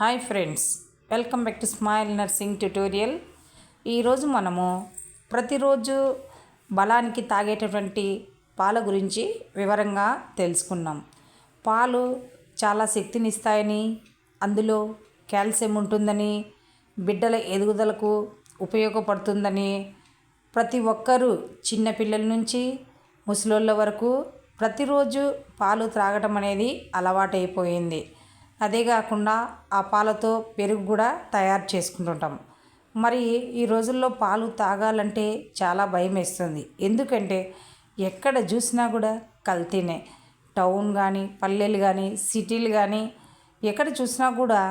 Hi friends welcome back to smile nursing tutorial. ఈరోజు మనము ప్రతిరోజు బలానికి తాగేటటువంటి పాల గురించి వివరంగా తెలుసుకున్నాం పాలు చాలా శక్తినిస్తాయని అందులో కాల్షియం ఉంటుందని బిడ్డల ఎదుగుదలకు ఉపయోగపడుతుందని ప్రతి ఒక్కరూ చిన్నపిల్లల నుంచి ముసలోళ్ళ వరకు ప్రతిరోజు పాలు త్రాగటం అనేది అలవాటైపోయింది. అదే కాకుండా ఆ పాలతో పెరుగు కూడా తయారు చేసుకుంటుంటాం. మరి ఈ రోజుల్లో పాలు తాగాలంటే చాలా భయం వేస్తుంది. ఎందుకంటే ఎక్కడ చూసినా కూడా కల్తీనే. టౌన్ కానీ పల్లెలు కానీ సిటీలు కానీ ఎక్కడ చూసినా కూడా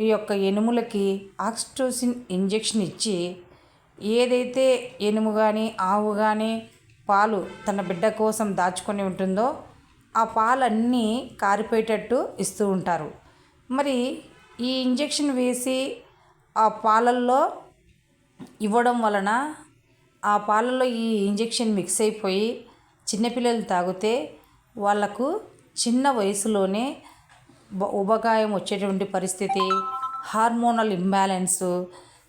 ఈ యొక్క ఎనుములకి ఆక్స్టోసిన్ ఇంజెక్షన్ ఇచ్చి ఏదైతే ఎనుము కానీ ఆవు కానీ పాలు తన బిడ్డ కోసం దాచుకొని ఉంటుందో ఆ పాలన్నీ కారిపోయేటట్టు ఇస్తూ ఉంటారు. మరి ఈ ఇంజెక్షన్ వేసి ఆ పాలల్లో ఇవ్వడం వలన ఆ పాలల్లో ఈ ఇంజెక్షన్ మిక్స్ అయిపోయి చిన్నపిల్లలు తాగితే వాళ్ళకు చిన్న వయసులోనే ఉబకాయం వచ్చేటువంటి పరిస్థితి హార్మోనల్ ఇంబ్యాలెన్సు.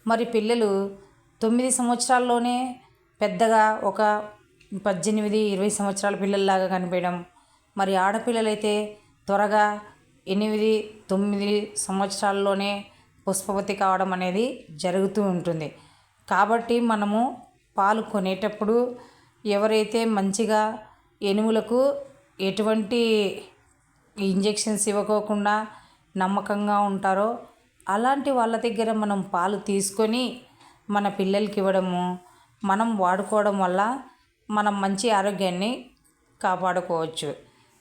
మరి పిల్లలు తొమ్మిది సంవత్సరాల్లోనే పెద్దగా ఒక పద్దెనిమిది ఇరవై సంవత్సరాల పిల్లల్లాగా కనిపించడం. మరి ఆడపిల్లలైతే త్వరగా ఎనిమిది తొమ్మిది సంవత్సరాల్లోనే పుష్పవతి కావడం అనేది జరుగుతూ ఉంటుంది. కాబట్టి మనము పాలు కొనేటప్పుడు ఎవరైతే మంచిగా ఎనుములకు ఎటువంటి ఇంజెక్షన్స్ ఇవ్వకోకుండా నమ్మకంగా ఉంటారో అలాంటి వాళ్ళ దగ్గర మనం పాలు తీసుకొని మన పిల్లలకి ఇవ్వడము మనం వాడుకోవడం వల్ల మనం మంచి ఆరోగ్యాన్ని కాపాడుకోవచ్చు.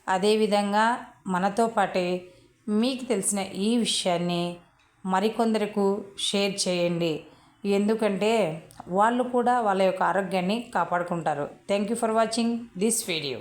అదేవిధంగా మనతో పాటే మీకు తెలిసిన ఈ విషయాన్ని మరికొందరకు షేర్ చేయండి. ఎందుకంటే వాళ్ళు కూడా వాళ్ళ యొక్క ఆరోగ్యాన్ని కాపాడుకుంటారు. Thank you for watching this video